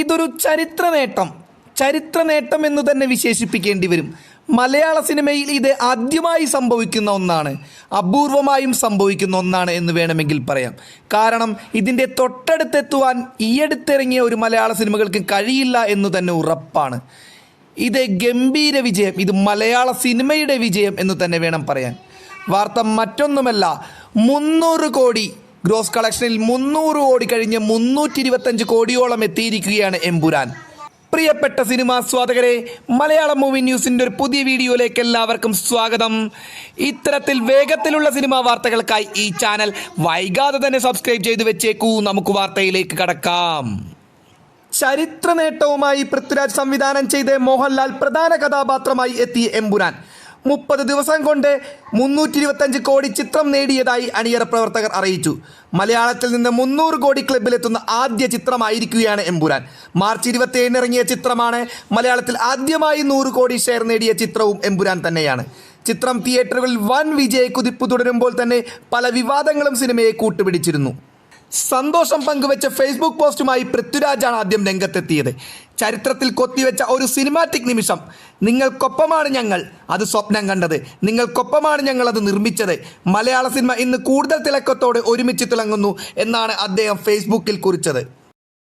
ഇതൊരു ചരിത്ര നേട്ടം ചരിത്ര നേട്ടം എന്ന് തന്നെ വിശേഷിപ്പിക്കേണ്ടി വരും. മലയാള സിനിമയിൽ ഇത് ആദ്യമായി സംഭവിക്കുന്ന ഒന്നാണ്. അപൂർവമായും സംഭവിക്കുന്ന ഒന്നാണ് എന്ന് വേണമെങ്കിൽ പറയാം. കാരണം ഇതിന്റെ തൊട്ടടുത്തെത്തുവാൻ ഈയടുത്തിറങ്ങിയ ഒരു മലയാള സിനിമകൾക്ക് കഴിയില്ല എന്ന് തന്നെ ഉറപ്പാണ്. ഇത് ഗംഭീര വിജയം. ഇത് മലയാള സിനിമയുടെ വിജയം എന്ന് തന്നെ വേണം പറയാൻ. വാർത്ത മറ്റൊന്നുമല്ല മുന്നൂറ് കോടി ഗ്രോസ് കളക്ഷനിൽ മുന്നൂറ് കോടി കഴിഞ്ഞ് മുന്നൂറ്റി ഇരുപത്തഞ്ച് കോടിയോളം എത്തിയിരിക്കുകയാണ് എമ്പുരാൻ പ്രിയപ്പെട്ട സിനിമാസ്വാദകരെ മലയാളം മൂവി ന്യൂസിന്റെ ഒരു പുതിയ വീഡിയോയിലേക്ക് എല്ലാവർക്കും സ്വാഗതം. ഇത്തരത്തിൽ വേഗത്തിലുള്ള സിനിമാ വാർത്തകൾക്കായി ഈ ചാനൽ വൈകാതെ തന്നെ സബ്സ്ക്രൈബ് ചെയ്ത് വെച്ചേക്കൂ. നമുക്ക് വാർത്തയിലേക്ക് കടക്കാം. ചരിത്ര നേട്ടവുമായി പൃഥ്വിരാജ് സംവിധാനം ചെയ്ത് മോഹൻലാൽ പ്രധാന കഥാപാത്രമായി എത്തി എമ്പുരാൻ മുപ്പത് ദിവസം കൊണ്ട് മുന്നൂറ്റി ഇരുപത്തഞ്ച് കോടി ചിത്രം നേടിയതായി അണിയറ പ്രവർത്തകർ അറിയിച്ചു. മലയാളത്തിൽ നിന്ന് മുന്നൂറ് കോടി ക്ലബിലെത്തുന്ന ആദ്യ ചിത്രമായിരിക്കുകയാണ് എമ്പുരാൻ. മാർച്ച് ഇരുപത്തിയേഴിന് ഇറങ്ങിയ ചിത്രമാണ് മലയാളത്തിൽ ആദ്യമായി നൂറ് കോടി ഷെയർ നേടിയ ചിത്രവും എമ്പുരാൻ തന്നെയാണ്. ചിത്രം തിയേറ്ററുകളിൽ വൻ വിജയക്കുതിപ്പ് തുടരുമ്പോൾ തന്നെ പല വിവാദങ്ങളും സിനിമയെ കൂട്ടുപിടിച്ചിരുന്നു. സന്തോഷം പങ്കുവെച്ച ഫേസ്ബുക്ക് പോസ്റ്റുമായി പൃഥ്വിരാജാണ് ആദ്യം രംഗത്തെത്തിയത്. ചരിത്രത്തിൽ കൊത്തിവെച്ച ഒരു സിനിമാറ്റിക് നിമിഷം. നിങ്ങൾക്കൊപ്പമാണ് ഞങ്ങൾ അത് സ്വപ്നം കണ്ടത്. നിങ്ങൾക്കൊപ്പമാണ് ഞങ്ങൾ അത് നിർമ്മിച്ചത്. മലയാള സിനിമ ഇന്ന് കൂടുതൽ തിളക്കത്തോടെ ഒരുമിച്ച് തിളങ്ങുന്നു എന്നാണ് അദ്ദേഹം ഫേസ്ബുക്കിൽ കുറിച്ചത്.